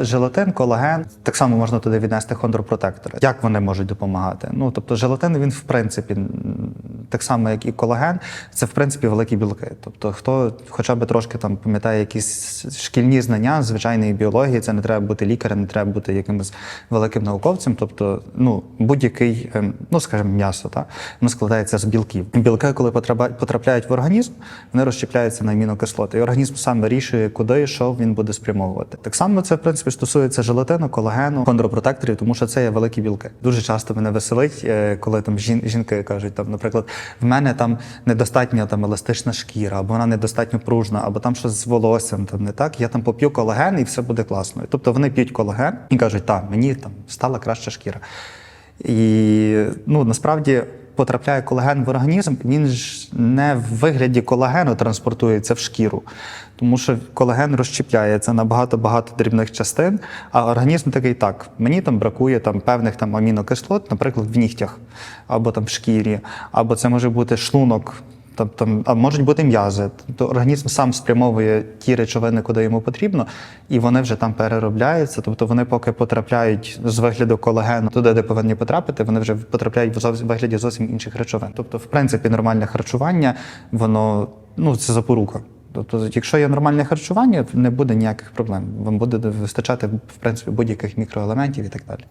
Желатин, колаген, так само можна туди віднести хондропротектори. Як вони можуть допомагати? Ну тобто, желатин він в принципі так само, як і колаген, це в принципі великі білки. Тобто, хто хоча б трошки там пам'ятає якісь шкільні знання звичайної біології, це не треба бути лікарем, не треба бути якимось великим науковцем. Тобто, ну будь-який, ем, ну скажімо, м'ясо, так воно складається з білків. Білки, коли потрапляють в організм, вони розщепляються на амінокислоти. І організм сам вирішує, куди і що він буде спрямовувати. Так само це в принципі стосується желатину, колагену, хондропротекторів, тому що це є великі білки. Дуже часто мене веселить, е, коли там жін- жінки кажуть, там, наприклад, в мене там недостатньо там еластична шкіра, або вона недостатньо пружна, або там щось з волоссям там не так. Я там поп'ю колаген і все буде класно. Тобто вони п'ють колаген і кажуть, так, мені там стала краща шкіра. І ну насправді потрапляє колаген в організм, він ж не в вигляді колагену транспортується в шкіру, тому що колаген розщепляється на багато-багато дрібних частин, а організм такий так: мені там бракує там певних там амінокислот, наприклад, в нігтях, або там в шкірі, або це може бути шлунок. Тобто, а можуть бути м'язи. Тобто організм сам спрямовує ті речовини, куди йому потрібно, і вони вже там переробляються. Тобто вони поки потрапляють з вигляду колагену туди, де повинні потрапити, вони вже потрапляють в вигляді зовсім інших речовин. Тобто, в принципі, нормальне харчування, воно ну це запорука. Тобто, якщо є нормальне харчування, не буде ніяких проблем. Вам буде вистачати в принципі будь-яких мікроелементів і так далі.